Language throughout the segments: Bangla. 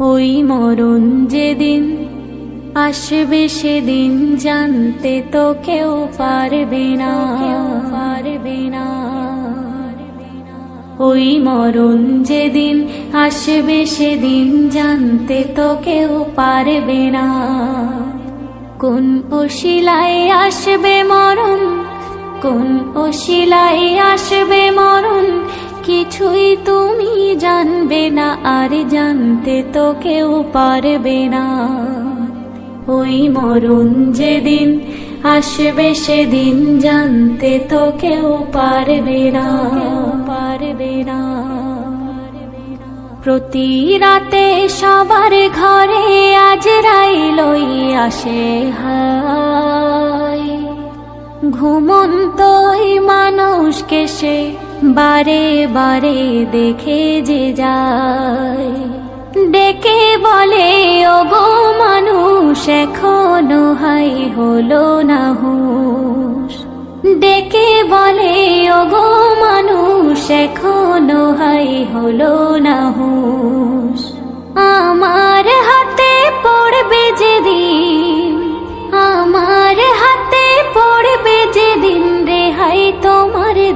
ওই মরণ যেদিন আসবে সেদিন জানতে তো কেউ পারবে না। পারবে না ওই মরণ যেদিন আসবে সেদিন জানতে তো কেউ পারবে না। কোন ওশিলায় আসবে মরণ? কোন ওশিলায় আসবে মরণ? কিছুই তুমি জানবে না, আর জানতে তো কেউ পারবে না। ওই মরণ যেদিন আসবে, সেদিন জানতে তো কেউ পারবে না। পারবে না প্রতি রাতে সবার ঘরে আজ রাই লই আসে হায়। ঘুমন্তই মানুষকে সে বারে বারে দেখে যে যায়। ডেকে বলে, ওগো মানুষ, এখনও হাই হলো না হুশ। ডেকে বলে, ওগো মানুষ, এখনও হাই হলো না হুশ।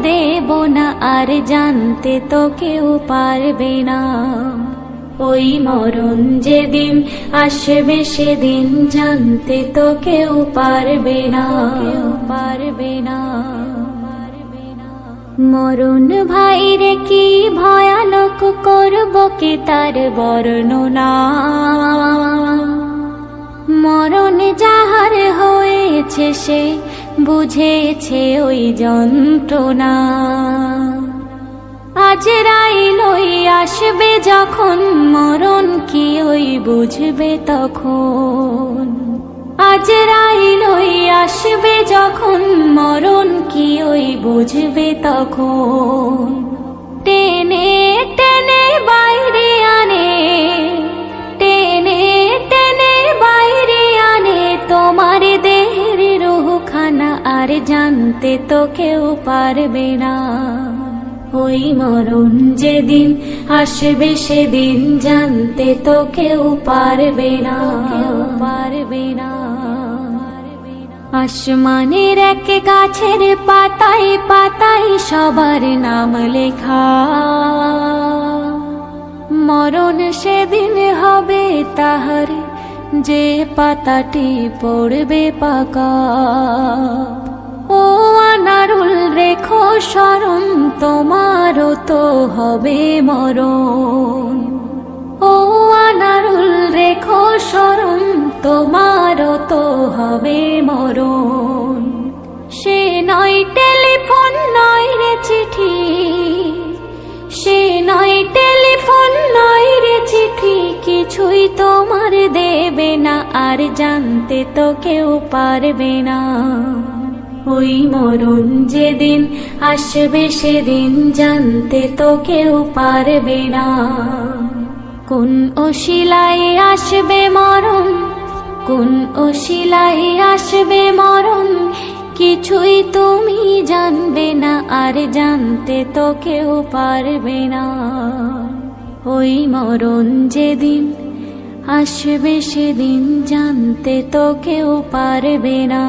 দেব না আর জানতে তো কেউ পারবে না। ওই মরণ যেদিন আসবে সেদিন জানতে তো কেউ পারবে না। পারবে না মরণ ভাইরে কি ভয়ানক করব কি তার বর্ণনা? মরণ যাহার হয়েছে সে বুঝেছে ওই যন্ত্রণা। আজ রাইলই আসবে যখন, মরণ কি ওই বুঝবে তখন? আজ রাইলই আসবে যখন, মরণ কি ওই বুঝবে তখন? জানতে তো কেউ পারবে না। ওই মরণ যেদিন আসবে সেদিন জানতে তো কেউ পারবে না পারবে না। আসমানের এক গাছের পাতায় পাতায় সবার নাম লেখা। মরণ সেদিন হবে তাহার, যে পাতাটি পড়বে পাকা। ও আনারুল রেখো স্মরণ তোমারও তো হবে মরণ। ও আনারুল রেখো স্মরণ তোমারও তো হবে মরণ। সে নয় টেলিফোন, নয় রে চিঠি। সে নয় টেলিফোন, নয় রে চিঠি। কিছুই তোমার দেবে না, আর জানতে তো কেউ পারবে না। ওই মরণ যেদিন আসবে সেদিন জানতে তো কেউ পারবে না। কোন ওশিলায় আসবে মরণ? কোন ওশিলায় আসবে মরণ? কিছুই তুমি জানবে না আর জানতে তো কেউ পারবে না। ওই মরণ যেদিন আসবে সেদিন জানতে তো কেউ পারবে না।